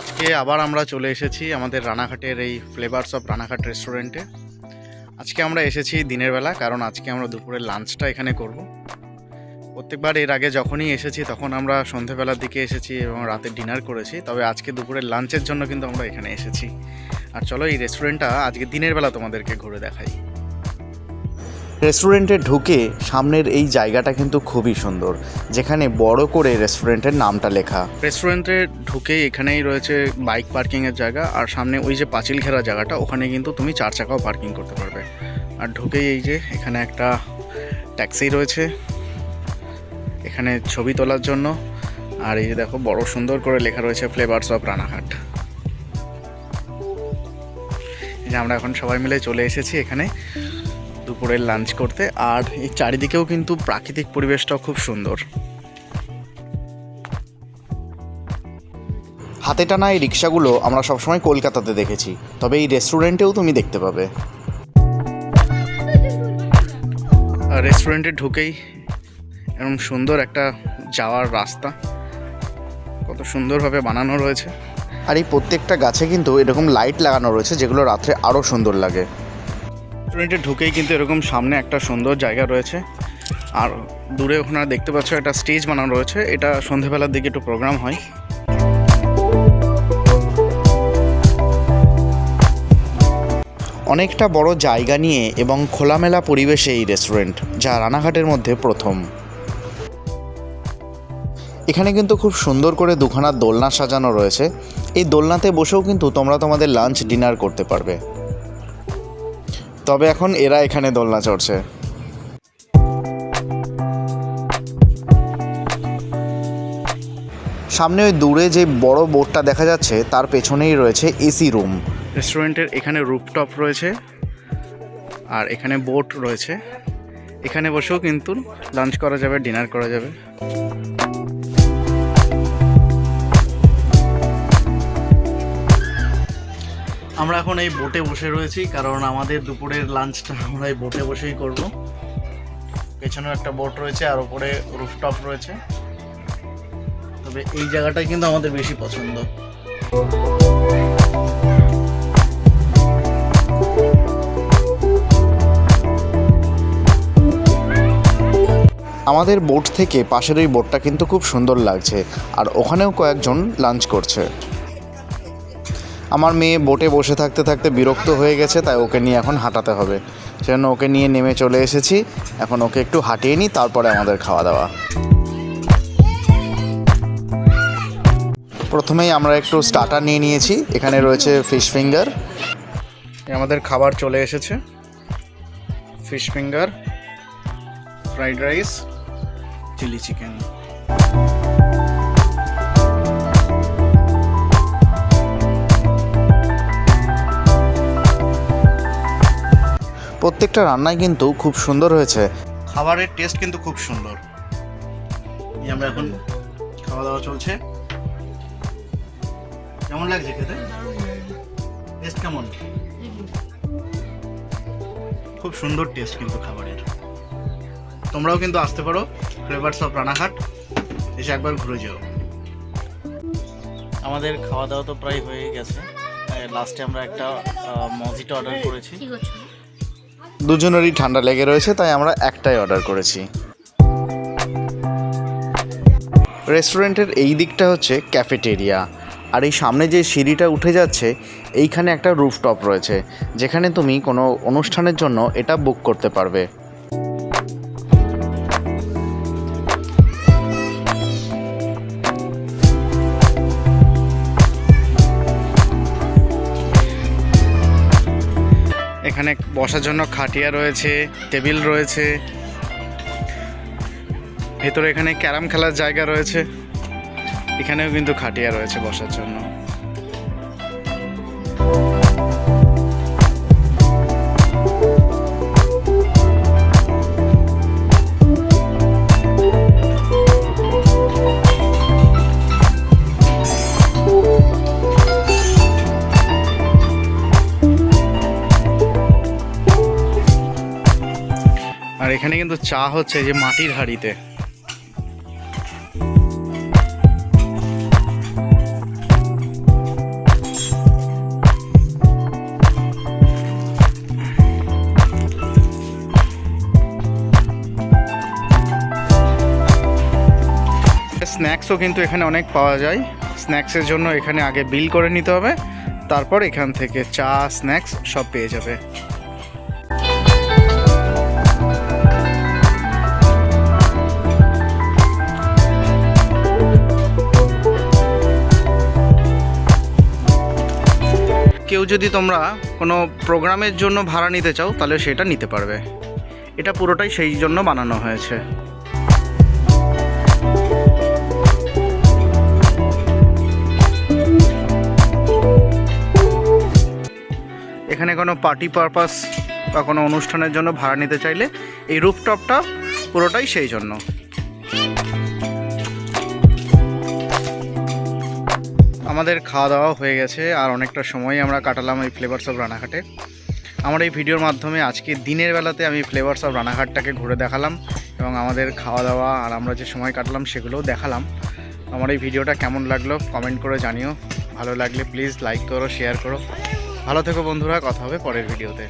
আজকে আবার আমরা চলে এসেছি আমাদের রানাঘাটের এই ফ্লেভারস অফ রানাঘাট রেস্টুরেন্টে আজকে আমরা এসেছি দিনের বেলা, কারণ আজকে আমরা দুপুরের লাঞ্চটা এখানে করব। প্রত্যেকবার এর আগে যখনই এসেছি তখন আমরা সন্ধেবেলার দিকে এসেছি এবং রাতে ডিনার করেছি, তবে আজকে দুপুরের লাঞ্চের জন্য কিন্তু আমরা এখানে এসেছি। আর চলো এই রেস্টুরেন্টটা আজকে দিনের বেলা তোমাদেরকে ঘুরে দেখাই। রেস্টুরেন্টে ঢুকে সামনের এই জায়গাটা কিন্তু খুবই সুন্দর, যেখানে বড় করে রেস্টুরেন্টের নামটা লেখা। রেস্টুরেন্টে ঢুকেই এখানেই রয়েছে বাইক পার্কিংয়ের জায়গা, আর সামনে ওই যে পাঁচিল ঘেরা জায়গাটা, ওখানে কিন্তু তুমি চার চাকাও পার্কিং করতে পারবে। আর ঢুকেই এই যে এখানে একটা ট্যাক্সি রয়েছে, এখানে ছবি তোলার জন্য। আর এই যে দেখো, বড় সুন্দর করে লেখা রয়েছে ফ্লেভারস অফ রানাঘাট। আমরা এখন সবাই মিলে চলে এসেছি এখানে। দুপুরের লাঞ্চ করতে আর এই চারিদিকেও কিন্তু প্রাকৃতিক পরিবেশটাও খুব সুন্দর। হাতে টানা এই রিক্সাগুলো আমরা সবসময় কলকাতাতে দেখেছি তবে এই রেস্টুরেন্টেও তুমি দেখতে পাবে। রেস্টুরেন্টে ঢুকেই এরকম সুন্দর একটা যাওয়ার রাস্তা কত সুন্দরভাবে বানানো রয়েছে। আর এই প্রত্যেকটা গাছে কিন্তু এরকম লাইট লাগানো রয়েছে যেগুলো রাত্রে আরও সুন্দর লাগে। রেস্টুরেন্টে ঢুকেই কিন্তু এরকম সামনে একটা সুন্দর জায়গা রয়েছে। আর দূরে ওখানে দেখতে পাচ্ছ একটা স্টেজ বানানো রয়েছে। এটা সন্ধেবেলার দিকে একটু প্রোগ্রাম হয়। অনেকটা বড় জায়গা নিয়ে এবং খোলামেলা পরিবেশে এই রেস্টুরেন্ট, যা রানাঘাটের মধ্যে প্রথম। এখানে কিন্তু খুব সুন্দর করে দুখানা দোলনা সাজানো রয়েছে। এই দোলনাতে বসেও কিন্তু তোমরা তোমাদের লাঞ্চ, ডিনার করতে পারবে। তবে এখন এরা এখানে দোলনা চড়ছে। সামনে ওই দূরে যে বড় বোর্ডটা দেখা যাচ্ছে, তার পেছনেই রয়েছে এসি রুম। রেস্টুরেন্টের এখানে রুপটপ রয়েছে আর এখানে বোট রয়েছে। এখানে বসেও কিন্তু লাঞ্চ করা যাবে, ডিনার করা যাবে। আমরা এখন এই বোটে বসে রয়েছি, কারণ আমাদের দুপুরের লাঞ্চটা আমরা এই বোটে বসেই করব। পেছনেও একটা বোট রয়েছে, আর ওপরে রুফটপ রয়েছে। তবে এই জায়গাটাই কিন্তু আমাদের বেশি পছন্দ। আমাদের বোট থেকে পাশের ওই বোটটা কিন্তু খুব সুন্দর লাগছে, আর ওখানেও কয়েকজন লাঞ্চ করছে। আমার মেয়ে বোটে বসে থাকতে থাকতে বিরক্ত হয়ে গেছে, তাই ওকে নিয়ে এখন হাঁটাতে হবে। সেজন্য ওকে নিয়ে নেমে চলে এসেছি। এখন ওকে একটু হাঁটিয়ে নিই, তারপরে আমাদের খাওয়া দাওয়া প্রথমেই আমরা একটু স্টার্টার নিয়ে নিয়েছি, এখানে রয়েছে ফিশ ফিঙ্গার আমাদের খাবার চলে এসেছে। Fish finger fried rice chilli chicken প্রত্যেকটা রান্নাই কিন্তু খুব সুন্দর হয়েছে। খাবারের টেস্ট কিন্তু খুব সুন্দর। আমরা এখন খাওয়া দাওয়া চলছে। কেমন লাগছে খেতে? টেস্ট কেমন? খুব সুন্দর টেস্ট কিন্তু খাবারের। তোমরাও কিন্তু আসতে পারো ফ্লেভারস অফ রানাঘাট এসে একবার ঘুরে যাও। আমাদের খাওয়া দাওয়া তো প্রায় হয়ে গেছে। লাস্টে আমরা একটা মজিটা অর্ডার করেছি। কি করছ দুজনেরই ঠান্ডা লেগে রয়েছে, তাই আমরা একটাই অর্ডার করেছি। রেস্টুরেন্টের এই দিকটা হচ্ছে ক্যাফেটেরিয়া আর এই সামনে যে সিঁড়িটা উঠে যাচ্ছে, এইখানে একটা রুফটপ রয়েছে, যেখানে তুমি কোনো অনুষ্ঠানের জন্য এটা বুক করতে পারবে। এখানে বসার জন্য খাটিয়া রয়েছে, টেবিল রয়েছে। ভেতরে এখানে ক্যারাম খেলার জায়গা রয়েছে। এখানেও কিন্তু খাটিয়া রয়েছে বসার জন্য। আর এখানে কিন্তু চা হচ্ছে যে মাটির হাড়িতে। স্ন্যাক্সও কিন্তু এখানে অনেক পাওয়া যায়। স্ন্যাক্সের জন্য এখানে আগে বিল করে নিতে হবে। তারপর এখান থেকে চা, স্ন্যাক্স সব পেয়ে যাবে। কেউ যদি তোমরা কোনো প্রোগ্রামের জন্য ভাড়া নিতে চাও, তাহলে সেটা নিতে পারবে। এটা পুরোটাই সেই জন্য বানানো হয়েছে। এখানে কোনো পার্টি পারপাস বা কোনো অনুষ্ঠানের জন্য ভাড়া নিতে চাইলে এই রুফটপটা পুরোটাই সেই জন্য। আমাদের খাওয়া দাওয়া হয়ে গেছে, আর অনেকটা সময় আমরা কাটালাম এই ফ্লেভার্স অফ রানাঘাটে। আমার এই ভিডিওর মাধ্যমে আজকে দিনের বেলাতে আমি ফ্লেভার্স অফ রানাঘাটটাকে ঘুরে দেখালাম এবং আমাদের খাওয়া দাওয়া আর আমরা যে সময় কাটালাম সেগুলোও দেখালাম। আমার এই ভিডিওটা কেমন লাগল কমেন্ট করে জানিও। ভালো লাগলে প্লিজ লাইক করো শেয়ার করো। ভালো থেকো বন্ধুরা, কথা হবে পরের ভিডিওতে।